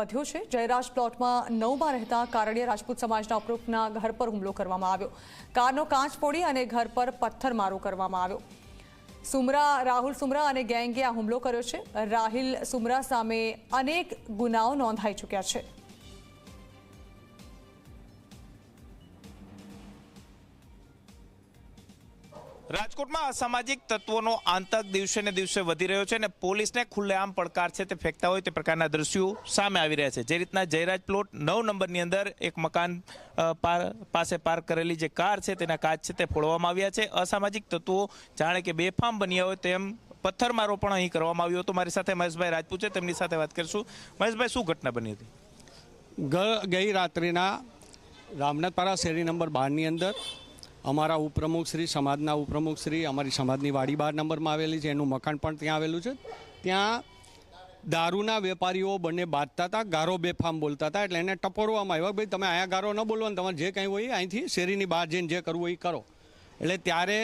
વધ્યો છે. જયરાજ પ્લોટમાં નવમાં રહેતા કારડિયા રાજપૂત સમાજના ઉપરોક્તના ઘર પર હુમલો કરવામાં આવ્યો. કારનો કાચ ફોડી અને ઘર પર પથ્થરમારો કરવામાં આવ્યો. સુમરા, રાહુલ સુમરા અને ગેંગે આ હુમલો કર્યો છે. રાહિલ સુમરા સામે અનેક ગુનાઓ નોંધાઈ ચૂક્યા છે. રાજકોટમાં અસામાજિક તત્વોનો આતંક દિવસે ને દિવસે વધી રહ્યો છે અને પોલીસને ખુલ્લેઆમ પડકાર છે તે ફેંકતા હોય તે પ્રકારના દ્રશ્યો સામે આવી રહ્યા છે. જે રીતના જયરાજ પ્લોટ નવ નંબરની અંદર એક મકાન પાસે પાર્ક કરેલી જે કાર છે તેના કાચ છે તે ફોડવામાં આવ્યા છે. અસામાજિક તત્વો જાણે કે બેફામ બન્યા હોય તેમ પથ્થરમારો પણ અહીં કરવામાં આવ્યો હતો. મારી સાથે મહેશભાઈ રાજપૂત છે. તેમની સાથે વાત કરીશું. મહેશભાઈ, શું ઘટના બની હતી? ગઈ રાત્રિના રામનાથપારા શેરી નંબર બારની અંદર અમારા ઉપપ્રમુખશ્રી સમાજના ઉપપ્રમુખશ્રી અમારી સમાજની વાડી બાર નંબરમાં આવેલી છે, એનું મકાન પણ ત્યાં આવેલું છે. ત્યાં દારૂના વેપારીઓ બંને બાંધતા હતા, ગારો બેફામ બોલતા હતા, એટલે એને ટપોરવામાં આવ્યો ભાઈ તમે અહીંયા ગારો ન બોલો ને તમારે જે કંઈ હોય અહીંથી શેરીની બહાર જઈને જે કરવું એ કરો. એટલે ત્યારે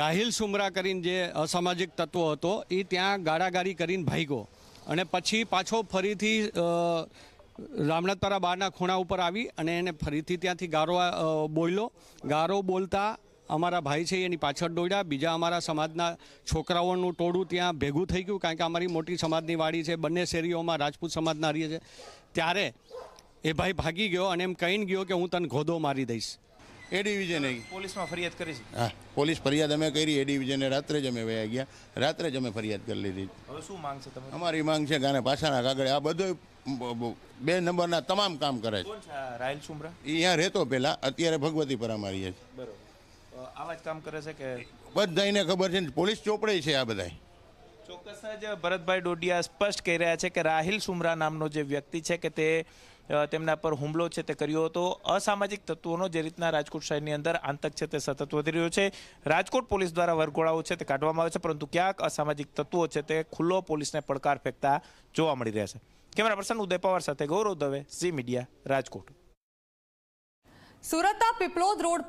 રાહિલ સુમરા કરીને જે અસામાજિક તત્વો હતો, એ ત્યાં ગાળાગાળી કરીને ભાગ્યો. અને પછી પાછો ફરીથી રામનાથપરા બારના ખૂણા ઉપર આવી અને એને ફરીથી ત્યાંથી ગારો બોલ્યો ગારો બોલતા અમારા ભાઈ છે એની પાછળ દોડ્યા. બીજા અમારા સમાજના છોકરાઓનું ટોળું ત્યાં ભેગું થઈ ગયું કારણ કે અમારી મોટી સમાજની વાડી છે. બંને શેરીઓમાં રાજપૂત સમાજના રહીએ છે. ત્યારે એ ભાઈ ભાગી ગયો અને એમ કહીને ગયો કે હું તને ઘોદો મારી દઈશ. એ ડિવિઝને પોલીસમાં ફરિયાદ કરી છે. હા પોલીસ ફરિયાદ અમે કરી એ ડિવિઝને રાત્રે જ અમે વયા ગયા. રાત્રે જ અમે ફરિયાદ કરી લીધી. હવે શું માંગ છે તમે અમારી માંગ છે કે પાછાના કાગળ આ બધો બે નંબરના તમામ કામ કરે છે. રાહિલ સુમરા? એ અહીંયા રહેતો પહેલા અત્યારે ભગવતીપુરામાં મારીએ છે. બરોબર. આવા જ કામ કરે છે કે બધાને ખબર છે પોલીસ ચોપડે છે આ બધાય. ચોક્કસ જ ભરતભાઈ ડોડિયા સ્પષ્ટ કહી રહ્યા છે કે રાહિલ સુમરા નામનો જે વ્યક્તિ છે કે તે તેમના પર હુમલો છે તે કર્યો હતો. અસામાજિક તત્વોનો જે રીતના રાજકોટ શહેરની અંદર આતંક છે તે સતત વધી રહ્યો છે. રાજકોટ પોલીસ દ્વારા વરઘોડાઓ છે તે કાઢવામાં આવે છે, પરંતુ ક્યાંક અસામાજિક તત્વો છે તે ખુલ્લો પોલીસને પડકાર ફેંકતા જોવા મળી રહ્યા છે. કેમેરા પર્સન ઉદય પવાર સાથે ગૌરવ દવે, ઝી મીડિયા, રાજકોટ. સુરતના પીપલોદ રોડ